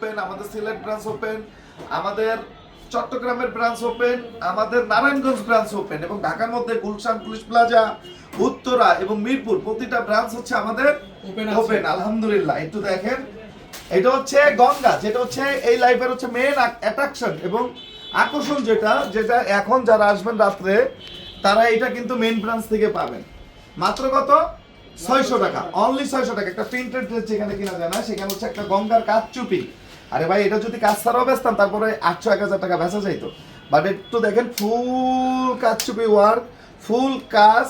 Open আমাদের Sylhet branch open আমাদের চট্টগ্রামের ব্রাঞ্চ ওপেন আমাদের নারায়ণগঞ্জ ব্রাঞ্চ ওপেন এবং ঢাকার মধ্যে গুলশান পুলিশ প্লাজা উত্তরা এবং মিরপুর প্রতিটা ব্রাঞ্চ হচ্ছে আমাদের ওপেন আলহামদুলিল্লাহ। একটু দেখেন এটা হচ্ছে গঙ্গা যেটা হচ্ছে এই লাইফের হচ্ছে মেন অ্যাট্রাকশন এবং আকর্ষণ যেটা যেটা এখন যারা আসবেন রাত্রে তারা এটা কিন্তু মেন ব্রাঞ্চ থেকে পাবেন। মাত্র কত? ছয়শো টাকা। অনলি ছয়শো টাকা। একটা প্রিন্টেড ড্রেস যেখানে কিনা যায় না সেখানে হচ্ছে একটা গঙ্গার কাজ চুপি আরে ভাই এটা যদি কাজ ছাড়াও বেচতাম তারপরে আটশো এক হাজার টাকা বেচা যাইতো। বাট একটু দেখেন ফুল কাজ চুপি ওয়ার্ক ফুল কাজ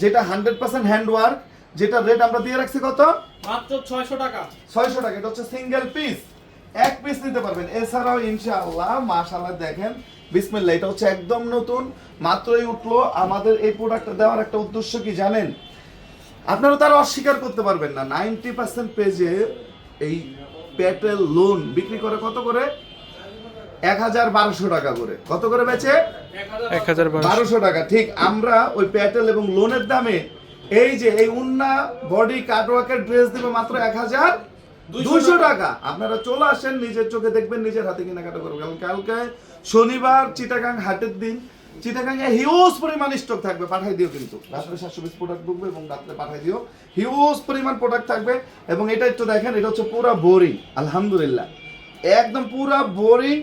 যেটা হান্ড্রেড পার্সেন্ট হ্যান্ড ওয়ার্ক যেটা রেট আমরা দিয়ে রাখছি কত? মাত্র ছয়শো টাকা। ছয়শো টাকা এটা হচ্ছে সিঙ্গেল পিস এক পিস নিতে পারবেন। এছাড়াও ইনশাআল্লাহ মাশাআল্লাহ দেখেন বিসমিল্লাহ এটা হচ্ছে একদম নতুন মাত্রই উঠল। আমাদের এই প্রোডাক্টটা দেওয়ার একটা উদ্দেশ্য কি জানেন? আপনারা তারা অস্বীকার করতে পারবেন না। নাইনটি পার্সেন্ট পেজে এই পেটেল লোন বিক্রি করে কত করে? এক হাজার বারোশো টাকা করে। কত করে বেচে? এক হাজার বারোশো। বারোশো টাকা। ঠিক আমরা ওই প্যাটেল এবং লোনের দামে এই যে এই উন্না বডি কাটওয়ার্কের ড্রেস দিবে মাত্র এক হাজার দুইশো টাকা। আপনারা চলে আসেন নিজের চোখে দেখবেন নিজের হাতে কেনাকাটা করবেন। কারণ কালকে শনিবার চিটাগাং হাটের দিন। চিটাগাং হিউজ পরিমাণ স্টক থাকবে পাঠাই দিও কিন্তু। রাত্রে সাতশো পিস প্রোডাক্ট ঢুকবে এবং রাত্রে পাঠাই দিও। হিউজ পরিমাণ প্রোডাক্ট থাকবে এবং এটা একটু দেখেন এটা হচ্ছে পুরো বোরিং আলহামদুলিল্লাহ। একদম পুরা বোরিং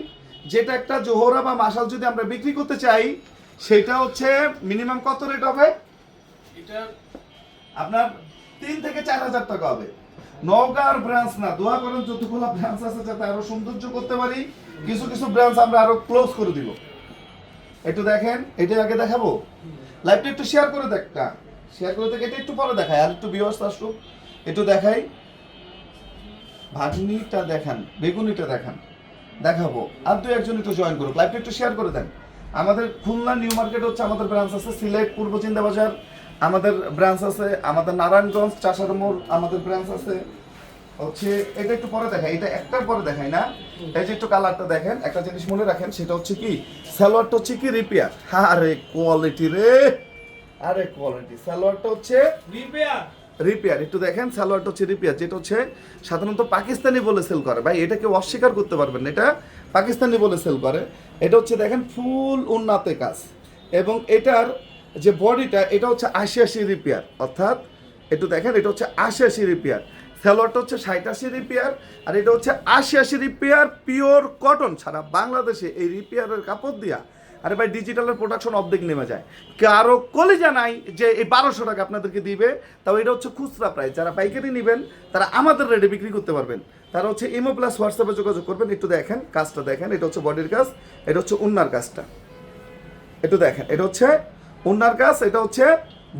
যেটা একটা জোহরা বা মাসাল যদি আমরা বিক্রি করতে চাই সেটা হচ্ছে মিনিমাম কত রেট হবে? এটা আপনার তিন থেকে চার হাজার টাকা হবে। নওগাঁর ব্রাঞ্চ না দোয়া করেন যতগুলো ব্রাঞ্চ আছে যাতে আরও সৌন্দর্য করতে পারি। কিছু কিছু ব্রাঞ্চ আমরা আরও ক্লোজ করে দিব। একটু দেখেন এটা আগে দেখাবো। লাইভটা একটু শেয়ার করে দেখা শেয়ার করে দেখে, এটা একটু পরে দেখাই, আর একটু বিয়স আসুক, একটু দেখাই। ভাজনিটা দেখান, বেগুনিটা দেখান, দেখাবো। আর দু একজন একটু জয়েন করুক লাইভটা একটু শেয়ার করে দেন। আমাদের খুলনা নিউ মার্কেট হচ্ছে, আমাদের ব্রাঞ্চ আছে সিলেট, পূর্ব চিন্তা বাজার আমাদের ব্রাঞ্চ আছে, আমাদের নারায়ণগঞ্জ চাষার মোড় আমাদের ব্রাঞ্চ আছে। হচ্ছে এটা একটু পরে দেখাই এটা একটার পরে দেখাই না। এই যে একটু কালারটা দেখেন একটা জিনিস মনে রাখেন সেটা হচ্ছে কি সালোয়ারটা হচ্ছে কি রিপেয়ার আরে কোয়ালিটি রে! আরে কোয়ালিটি সালোয়ারটা হচ্ছে রিপেয়ার রিপেয়ার একটু দেখেন সালোয়ারটা হচ্ছে রিপেয়ার যেটা হচ্ছে সাধারণত পাকিস্তানি বলে সেল করে। ভাই এটা কেউ অস্বীকার করতে পারবেন না এটা পাকিস্তানি বলে সেল করে। এটা হচ্ছে দেখেন ফুল উন্নাতে কাজ। এবং এটার যে বডিটা এটা হচ্ছে আশি আশি রিপেয়ার অর্থাৎ একটু দেখেন এটা হচ্ছে আশি আশি রিপেয়ার সালোয়ারটা হচ্ছে ষাট রিপেয়ার আর এটা হচ্ছে আশি আশি রিপেয়ার পিওর কটন ছাড়া বাংলাদেশে এই রিপেয়ারের কাপড় দিয়া। আরে ভাই ডিজিটালের প্রোডাকশন অর্ধেক নেমে যায়। কারও কলিজা নাই যে এই বারোশো টাকা আপনাদেরকে দিবে, তাও এটা হচ্ছে খুচরা প্রাইস যারা পাইকারি নেবেন, তারা আমাদের রেটে বিক্রি করতে পারবেন। তারা হচ্ছে ইমো প্লাস হোয়াটসঅ্যাপে যোগাযোগ করবেন, একটু দেখেন, কাজটা দেখেন, এটা হচ্ছে বডির কাজ, এটা হচ্ছে উন্নার কাজটা। একটু দেখেন, এটা হচ্ছে উন্নার কাজ, এটা হচ্ছে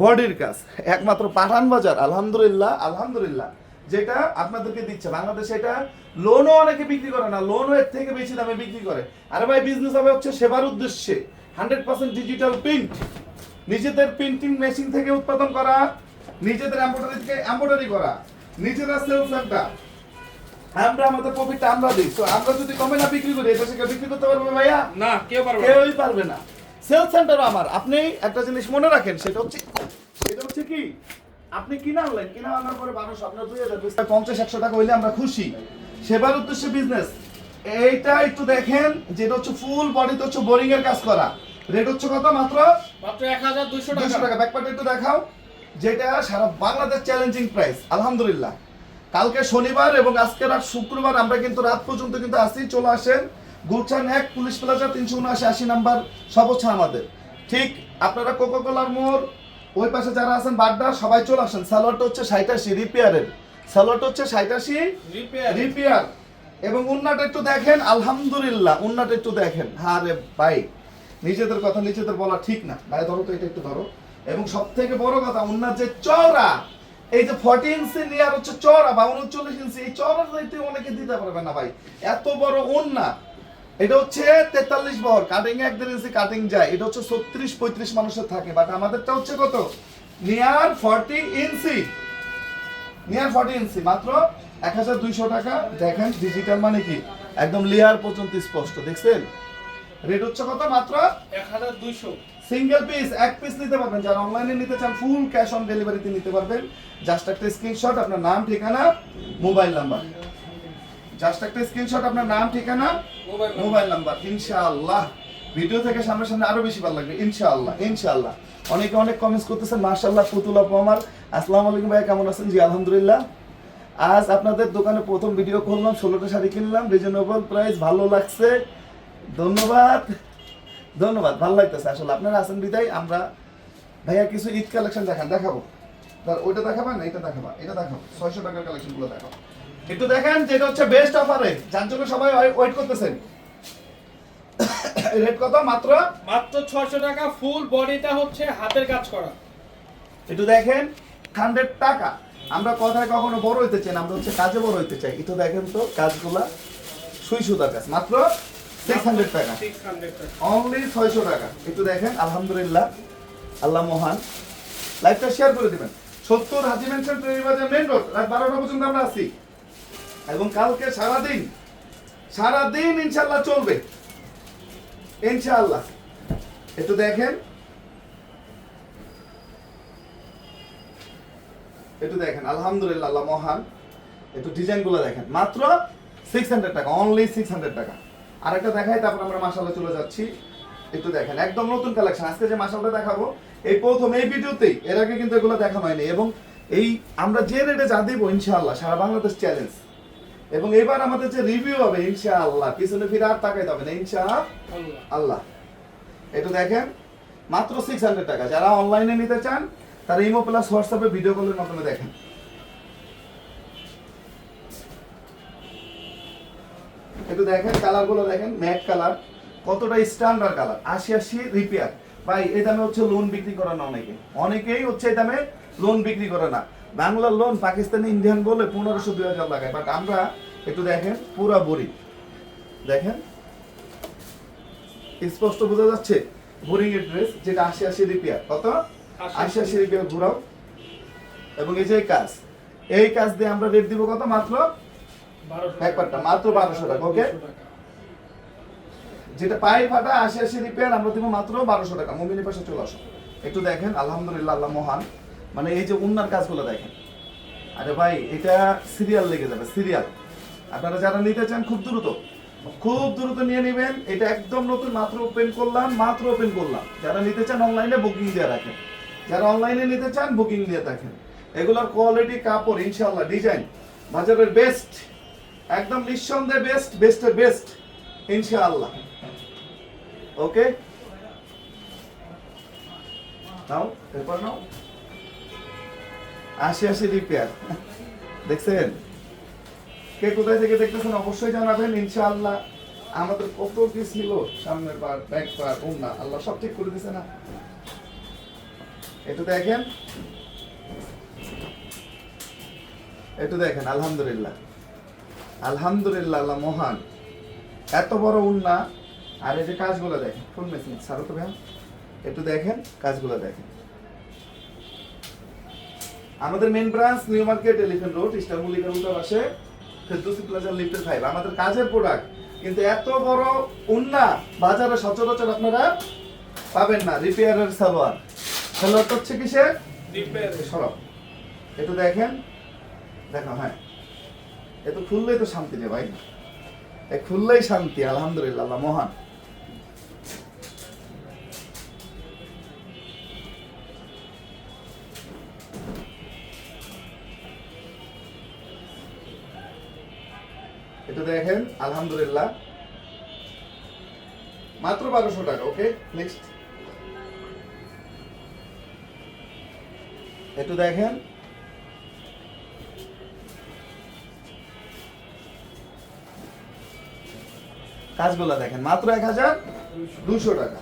বডির কাজ। একমাত্র পাঠান বাজার আলহামদুলিল্লাহ আলহামদুলিল্লাহ। যেটা আপনাদেরকে দিচ্ছে। বাংলাদেশে এটা লোনও অনেকে বিক্রি করে না লোনও এর থেকে বেশি দামে বিক্রি করে। আরে ভাই বিজনেস হবে হচ্ছে সেবার উদ্দেশ্যে। হান্ড্রেড পার্সেন্ট ডিজিটাল প্রিন্ট নিজেদের প্রিন্টিং মেশিন থেকে উৎপাদন করা নিজেদের এম্ব্রয়ডারি থেকে এম্ব্রয়ডারি করা নিজেরা সেলস সেন্টার আমরা আমাদের প্রফিটটা আমরা দিই। তো আমরা যদি কমে না বিক্রি করি এটা সেটা বিক্রি করতে পারবে ভাইয়া? না কেউ পারবে কেউই পারবে না। সেলস সেন্টার আমার। আপনি একটা জিনিস মনে রাখেন সেটা হচ্ছে সেটা হচ্ছে কি? আপনি কিনা আনলেন কিনা আনার পরে মানুষ আপনার দুই হাজার পঞ্চাশ একশো টাকা হইলে আমরা খুশি। সেবার উদ্দেশ্যে বিজনেস এইটা একটু দেখেন যেটা হচ্ছে ফুল বডিতে হচ্ছে বোরিং এর কাজ করা। রেট হচ্ছে কত মাত্র? মাত্র এক হাজার দুইশো টাকা। ব্যাকপার্ট একটু দেখাও। যেটা সারা বাংলাদেশ চ্যালেঞ্জিং প্রাইস আলহামদুলিল্লাহ। কালকে শনিবার এবং আজকে রাত শুক্রবার আমরা কিন্তু রাত পর্যন্ত কিন্তু আসি চলে আসেন গুলশান এক পুলিশ প্লাজা তিনশো উনআশি আশি নাম্বার সব হচ্ছে আমাদের। ঠিক আপনারা কোকো কোলার মোড় ওই পাশে যারা আছেন বাড্ডা সবাই চলে আসেন। সালোয়ারটা হচ্ছে ষাটাশি রিপেয়ারের। সালোয়ারটা হচ্ছে ষাটাশি রিপেয়ার। রিপেয়ার। এবং উন্নাটা একটু দেখেন আলহামদুলিল্লাহ উন্নাটা একটু দেখেন। হ্যাঁ রে ভাই নিজেদের কথা নিজেদের বলা ঠিক না। ভাই ধরো তো এটা একটু ধরো। এবং সব থেকে বড় কথা উন্নার যে চওড়া এই যে ফর্টি ইঞ্চি নিয়ে আর হচ্ছে চওড়া বা উনচল্লিশ ইঞ্চি এই চওড়া অনেকে দিতে পারবে না ভাই। এত বড় উন্না এটা হচ্ছে তেতাল্লিশ বহর কাটিং এক দেড় ইঞ্চি কাটিং যায়। এটা হচ্ছে ছত্রিশ পঁয়ত্রিশ মানুষের থাকে বাট আমাদেরটা হচ্ছে কত? Near forty inch near forty inch মাত্র এক হাজার দুইশো টাকা। দেখেন ডিজিটাল মানে কি? একদম লেয়ার পর্যন্ত স্পষ্ট দেখছেন? রেট হচ্ছে কত মাত্র? এক হাজার দুইশো। সিঙ্গেল পিস এক পিস নিতে পারবেন। যারা অনলাইনে নিতে চান ফুল ক্যাশ অন ডেলিভারিতে নিতে পারবেন। জাস্ট একটা স্ক্রিনশট আপনার নাম ঠিকানা মোবাইল নাম্বার জাস্ট একটা স্ক্রিনশট আপনার নাম ঠিকানা মোবাইল নাম্বার। ইনশাআল্লাহ। ভিডিও থেকে সামনে সামনে আরও বেশি ভালো লাগবে ইনশাআল্লাহ ইনশাআল্লাহ। অনেকে অনেক কমেন্টস করতেছেন মাশাআল্লাহ পুতুল আপু আমার। আসসালামু আলাইকুম ভাই কেমন আছেন? জি আলহামদুলিল্লাহ। আজ আপনাদের দোকানে প্রথম ভিডিও করলাম ষোলোটা শাড়ি কিনলাম রিজনেবল প্রাইস ভালো লাগছে। ধন্যবাদ ধন্যবাদ ভালো লাগতেছে আসলে। আপনারা আছেন বিদায় আমরা ভাইয়া কিছু ঈদ কালেকশন দেখান দেখাবো। ওইটা দেখাবা না এটা দেখাবা এটা দেখাবো। ছয়শো টাকার কালেকশনগুলো দেখাবো একটু দেখেন যেটা হচ্ছে বেস্ট অফারে যার জন্য সবাই ওয়েট করতেছেন। রেট কত? মাত্র? মাত্র 600 টাকা ফুল বডিটা হচ্ছে হাতের কাজ করা। একটু দেখেন হান্ড্রেড টাকা। আমরা কথায় কখনো বড় হইতে চাই না আমরা হচ্ছে কাজে বড় হইতে চাই। একটু দেখেন তো কাজগুলা। সুই সুতার কাজ। মাত্র সিক্স হান্ড্রেড টাকা। 600 টাকা। অনলি ছয়শো টাকা। একটু দেখেন আলহামদুলিল্লাহ। আল্লাহ মহান। লাইভটা শেয়ার করে দিবেন। সত্তর হাজি মেনশন বাজার মেন রোড রাত বারোটা পর্যন্ত আমরা আছি। এবং কালকে সারাদিন সারাদিন ইনশাল্লাহ চলবে। ইনশাআল্লাহ। একটু দেখেন। একটু দেখেন, আলহামদুলিল্লাহ, আল্লাহ মহান। একটু ডিজাইনগুলো দেখেন। মাত্র সিক্স হান্ড্রেড টাকা অনলি সিক্স হান্ড্রেড টাকা। আরেকটা দেখাই, তারপর আমরা মাসাল্লাহ চলে যাচ্ছি। একটু দেখেন, একদম নতুন কালেকশন আজকে যে মাসালটা দেখাবো, এই প্রথম এই ভিডিওতেই, এর আগে কিন্তু এগুলো দেখানো হয়নি। এবং এই আমরা যে রেটে যা দিব, ইনশাআল্লাহ, সারা বাংলাদেশ চ্যালেঞ্জ এবং এবার আমাদের যে রিভিউ হবে ইনশাআল্লাহ পিছনে ফিরে আর তাকাইতে হবে না ইনশাআল্লাহ। আল্লাহ। আল্লাহ। একটু দেখেন মাত্র সিক্স হান্ড্রেড টাকা। যারা অনলাইনে নিতে চান তারা ইমো প্লাস হোয়াটসঅ্যাপে ভিডিও কলের মাধ্যমে দেখেন। একটু দেখেন কালারগুলো দেখেন ম্যাট কালার কতটা স্ট্যান্ডার্ড কালার আশি আশি রিপেয়ার ভাই এই দামে হচ্ছে লোন বিক্রি করে না অনেকে। অনেকেই হচ্ছে এই দামে লোন বিক্রি করে না। বাংলার লোন পাকিস্তানি ইন্ডিয়ান বলে পনেরোশো দুই হাজার লাগায়। বাট আমরা একটু দেখেন পুরা বড়ি দেখেন? স্পষ্ট বোঝা যাচ্ছে? বোরিং এর ড্রেস যেটা আশি আশি রিপেয়ার। কত? আশি আশি। রিপেয়ার ঘুরাও। এবং এই যে কাজ এই কাজ দিয়ে আমরা রেট দিব কত মাত্র? 1200 একবারটা, মাত্র 1200 টাকা, okay? 1200 টাকা। যেটা পায়ের ফাটা আশি আশি রিপেয়ার আমরা দিব মাত্র বারোশো টাকা। মমিনি পাশে চলে আসো। একটু দেখেন আলহামদুলিল্লাহ আল্লাহ মহান। মানে এই যে উন্নার কাজগুলো দেখেন। আরে ভাই, এটা সিরিয়াল লেগে যাবে সিরিয়াল আপনারা যারা নিতে চান, খুব দ্রুত খুব দ্রুত নিয়ে নেবেন। এটা একদম নতুন, মাত্র ওপেন করলাম, মাত্র ওপেন করলাম। যারা নিতে চান অনলাইনে বুকিং দিয়ে রাখেন। যারা অনলাইনে নিতে চান বুকিং দিয়ে রাখেন এগুলোর কোয়ালিটি কাপড় ইনশাল্লাহ ডিজাইন বাজারের বেস্ট একদম নিঃসন্দেহে বেস্ট বেস্টের বেস্ট ইনশাআল্লাহ। ওকে নাও এরপর নাও আশি আশি রিপেয়ার। দেখছেন? কে কোথায় থেকে দেখতেছেন অবশ্যই জানাবেন, ইনশাআল্লাহ। আমাদের কত কি ছিল সামনের বার, ব্যাক বার ওনা আল্লাহ সব ঠিক করে দিছে না। একটু দেখেন। একটু দেখেন, আলহামদুলিল্লাহ। আলহামদুলিল্লাহ, আল্লাহ মহান। এত বড় উন্না আর এই যে কাজগুলো দেখেন ফুল মেশিন সারো তো ভাই একটু দেখেন, কাজগুলো দেখেন। আমাদের main branch New Market Elephant Road Eastern মল্লিকার উল্টা পাশে ফেরদৌসি প্লাজা লিফটের ফাইভ আমাদের কাজের প্রোডাক্ট কিন্তু এত বড় উন্না বাজারে সচরাচর আপনারা পাবেন না। রিপেয়ারের সালোয়ার সালোয়ারটা হচ্ছে কিসের Repair। সরব একটু দেখেন। দেখো হ্যাঁ। এ তো খুললেই তো শান্তি রে ভাই। খুললেই শান্তি আলহামদুলিল্লাহ মহান। দেখেন, আলহামদুলিল্লাহ। মাত্র বারোশো টাকা ওকে নেক্সট একটু দেখেন। কাজগুলো দেখেন, মাত্র এক হাজার দুশো টাকা।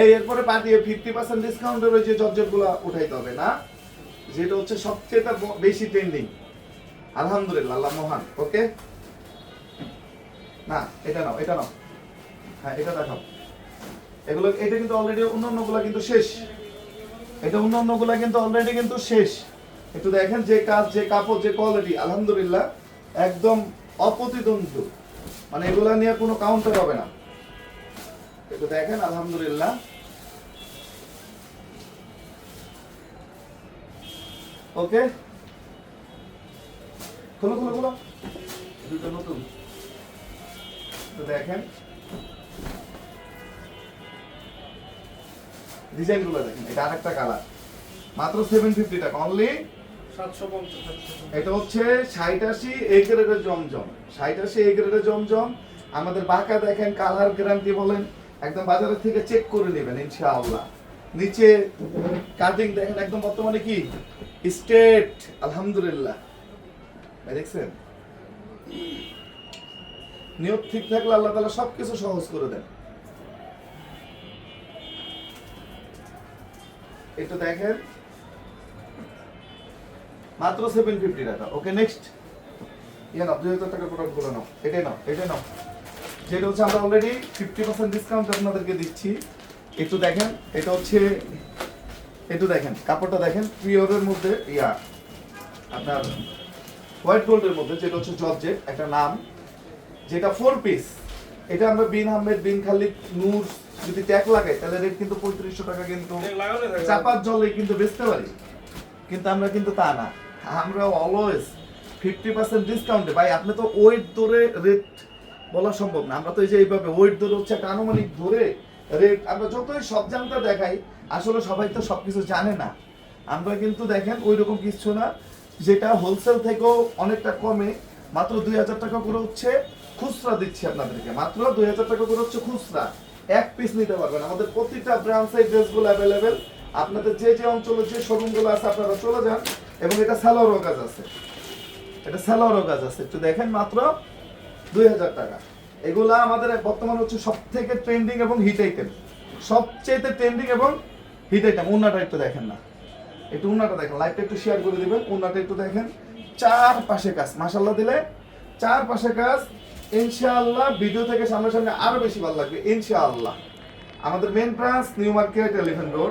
এই, এরপরে পাঠিয়ে ফিফটি পার্সেন্ট ডিসকাউন্টের ওই যে জর্জেটগুলো উঠাইতে হবে না। যেটা হচ্ছে সবচেয়ে বেশি ট্রেন্ডিং আলহামদুলিল্লাহ, আল্লাহ মহান ওকে না, এটা নাও এটা নাও। হ্যাঁ এটা দেখাও। এগুলো, এটা কিন্তু অলরেডি অন্যান্যগুলা কিন্তু শেষ। এটা অন্যান্যগুলা কিন্তু অলরেডি কিন্তু শেষ। একটু দেখেন যে কাজ, যে কাপড়, যে কোয়ালিটি আলহামদুলিল্লাহ, একদম অপ্রতিদ্বন্দ্ব। মানে এগুলা নিয়ে কোনো কাউন্টার হবে না। একটু দেখেন, আলহামদুলিল্লাহ। ওকে খোলো খোলো খোলো। দুটো নতুন। তো দেখেন। ডিজাইনগুলো দেখেন এটা আরেকটা কালার। মাত্র সেভেন ফিফটি টাকা অনলি এটা হচ্ছে ষাট আশি এই গ্রেডের জমজম। ষাট আশি এই গ্রেডের জমজম। আমাদের বাঁকা দেখেন কালার গ্যারান্টি বলেন একদম বাজারের থেকে চেক করে নেবেন ইনশাআল্লাহ। নিচে কাটিং দেখেন একদম বর্তমানে কি? স্টেট আলহামদুলিল্লাহ। দেখছেন? নিয়ত ঠিক থাকলে আল্লাহ তালা সবকিছু সহজ করে দেন। একটু দেখেন। মাত্র সেভেন ফিফটি টাকা। ওকে নেক্সট ইয়ে নাও দুই হাজার নাও। এটাই নাও এটাই নাও। যেটা হচ্ছে আমরা অলরেডি ফিফটি পার্সেন্ট ডিসকাউন্ট আপনাদেরকে দিচ্ছি। একটু দেখেন, এটা হচ্ছে, একটু দেখেন, কাপড়টা দেখেন পিওরের মধ্যে, ইয়া, আপনার হোয়াইট গোল্ডের মধ্যে, যেটা হচ্ছে জর্জেট, একটা নাম। যেটা ফোর পিস এটা আমরা বিন আহমেদ বিন খালিদ নূর যদি ট্যাগ লাগাই তাহলে রেট কিন্তু পঁয়ত্রিশশো টাকা কিন্তু চাপার জলে কিন্তু বেচতে পারি। কিন্তু আমরা কিন্তু তা না। আমরা অলওয়েজ ফিফটি পার্সেন্ট ডিসকাউন্টে ভাই আপনি তো ওয়েট ধরে রেট বলা সম্ভব না। আমরা তো এই যে এইভাবে ওয়েট ধরে হচ্ছে একটা আনুমানিক ধরে রেট আমরা যতই সব জানতে দেখাই আসলে সবাই তো সব কিছু জানে না। আমরা কিন্তু দেখেন ওই রকম কিছু না যেটা হোলসেল থেকেও অনেকটা কমে। মাত্র দুই হাজার টাকা করে হচ্ছে খুচরা দিচ্ছি আপনাদেরকে। মাত্র দুই হাজার টাকা করে হচ্ছে খুচরা। এক পিস নিতে পারবেন। আমাদের প্রতিটা ব্রাঞ্চে ড্রেসগুলো অ্যাভেলেবেল আপনাদের যে যে অঞ্চলে যে শোরুমগুলো আছে, আপনারা চলে যান এবং এটা স্যালোয়ারও কাজ আছে। এটা স্যালোয়ারও কাজ আছে। একটু দেখেন মাত্র দুই হাজার টাকা। এগুলা আমাদের বর্তমান হচ্ছে সব থেকে ট্রেন্ডিং এবং হিট আইটেম সবচেয়ে ট্রেন্ডিং এবং হিট আইটেম উন্নাটা একটু দেখেন না। একটু উন্নাটা দেখেন। লাইভটা একটু শেয়ার করে দিবেন। উন্নাটা একটু দেখেন। চার পাশে কাজ। মাসাল্লাহ দিলে চার পাশে কাজ ইনশাআল্লাহ ভিডিও থেকে সামনে সামনে আরও বেশি ভালো লাগবে, ইনশাআল্লাহ। আমাদের main branch New Market Elephant Road